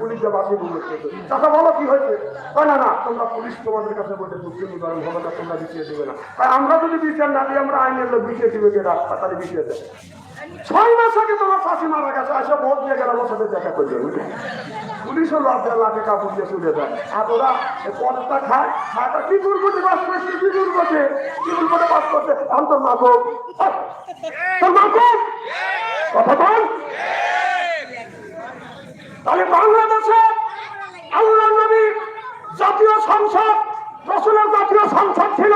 Police দেবে? আমরা যদি বিচার না দিই, আমরা আইনের লোক বিছিয়ে দিবে কে? রাস্তা তাহলে বিছিয়ে দেয় ছয় মাস আগে তোমার শাশি মারা গেছে আসে ভোট দিয়ে গেলে সাথে দেখা করবে। পুলিশও লাভে লাভে কাপড় দিয়ে ছুটে দেয় আর ওরা পদটা খায় খায়টা কি দুর্গতি, বাস করছে, কি দুর্গতি? কি দুর্গতি, বাস করছে? আমি কথা বল। তাহলে বাংলাদেশে আল্লাহ নবী জাতীয় সংসদ, রসুলের জাতীয় সংসদ ছিল।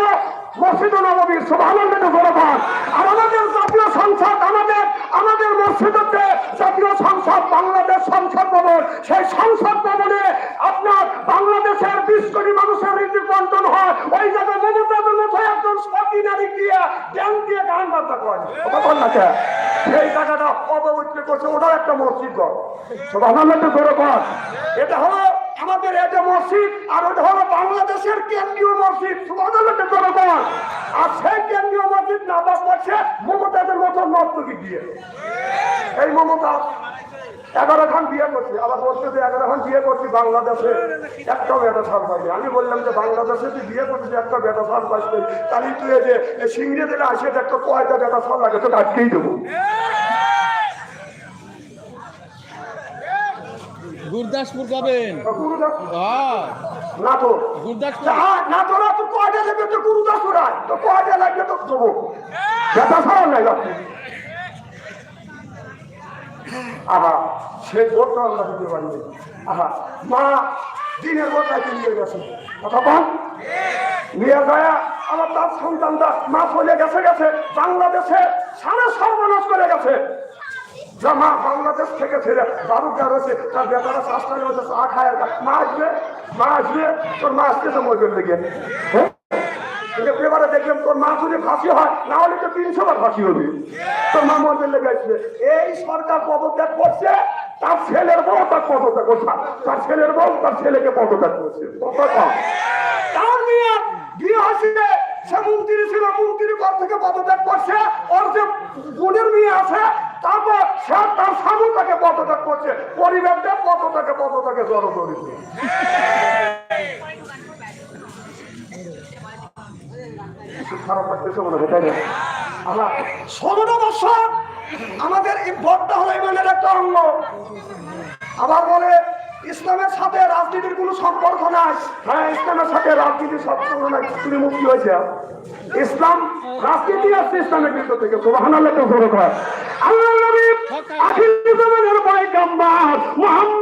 মসজিদ নবীর সুবহানাল্লাহ বলবান আর আমাদের জাতীয় সংসদ, আমাদের আমাদের মসজিদে জাতীয় সংসদ, বাংলাদেশ সংসদ ভবন। সেই সংসদ ভবনে আপনার বাংলাদেশের বিশ কোটি মানুষের রীতি বন্টন হয়। ওই জায়গায় মমতাজের মতো একজন সতী নারী দিয়ে ব্যাংক দিয়ে গান বার্তা করে কথা না? সেই টাকাটা অপবিত্র করছে। ওটাও একটা মসজিদ ঘর। সুবহানাল্লাহ করে কর এটা হলো আমাদের এটা মসজিদ, আর ওটা হলো বাংলাদেশের কেন্দ্রীয় মসজিদ। সুবাদালতে করে কর আর সেই কেন্দ্রীয় মসজিদ নাবাদ করছে মমতাদের মতো নর্তকি দিয়ে এই মমতা এগারো খান বিয়ে করছি আবার বলছে যে এগারো খান বিয়ে করছি বাংলাদেশে একটা বেটা সাল পাইনি আমি বললাম যে বাংলাদেশে তুই বিয়ে করছিস একটা বেটা সার পাইছি তাহলে তুই যে সিংড়ে দিলে আসে একটা কয়টা বেটা সাল লাগে তোকে আজকেই দেবো। গুরদাসপুর যাবেন? না তো। গুরদাসপুর। না তো না তো কয়টা দেবে? তো গুরুদাস ওরাই তো কয়টা লাগবে তো দেবো। বেটা সাল নাই আহা সেই ভোটটা আমরা দিতে পারিনি আহা, মা, দিনের ভোটটাকে নিয়ে গেছে? কথা বল। নিয়ে আমার তার সন্তানটা, মা চলে গেছে গেছে। বাংলাদেশে সারা সর্বনাশ করে গেছে। মা বাংলাদেশ থেকে ছেড়ে বাবুকা রয়েছে তার বেটারা চাষটা রয়েছে চা খায়। মা আসবে মা আসবে, তোর মা আসতেছে মজুর লেগে কিন্তু দেখলাম তোর মা যদি ফাঁসি হয়, না হলে তো তিনশো বার ফাঁসি হবে। তোর মা মজুর লেগে আসবে। এই সরকার পদত্যাগ করছে, তার ছেলের বউ তার পদত্যাগ করছে। তার ছেলের বউ তার ছেলেকে পদত্যাগ করছে। তার মেয়ে বিয়ে হয়েছে সে মন্ত্রী ছিল মন্ত্রী পদ থেকে পদত্যাগ করছে। ওর যে বোনের মেয়ে আছে, তারপর সে তার স্বামী তাকে পদত্যাগ করছে। পরিবারটা পদত্যাগে পদত্যাগে জড়ো করেছে। খারাপ লাগতেছে মনে হয় তাই না আমরা ষোলোটা বছর আমাদের এই ভোটটা হলো ইমানের একটা অঙ্গ। আবার বলে ইসলামের সাথে রাজনীতির কোনো সম্পর্ক নাই। হ্যাঁ ইসলামের সাথে রাজনীতির সম্পর্ক নাই তুমি মুক্তি হয়েছে। ইসলাম রাজনীতি আসছে ইসলামের ভিতর থেকে সুবাহান আল্লাহ আল্লাহ নবী আখির জামানের পয়গম্বর মুহাম্মদ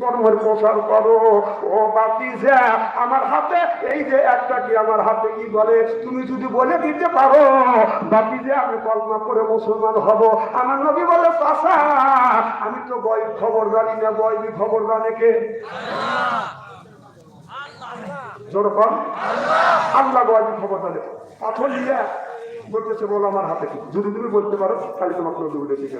ধর্মের প্রচার করো। ও বাতি আমার হাতে, এই যে একটা কি আমার হাতে কি বলে, তুমি যদি বলে দিতে পারো বাতি যে আমি কল্পনা করে মুসলমান হব। আমার নবী বলে চাষা আমি তো বই খবর জানি না বয়বি খবর জানে কে? আল্লাহ বয়বি খবর জানে? পাথর নিয়ে বলতেছে, বলো আমার হাতে কি? যদি তুমি বলতে পারো, তাহলে তোমাকে নবী বলে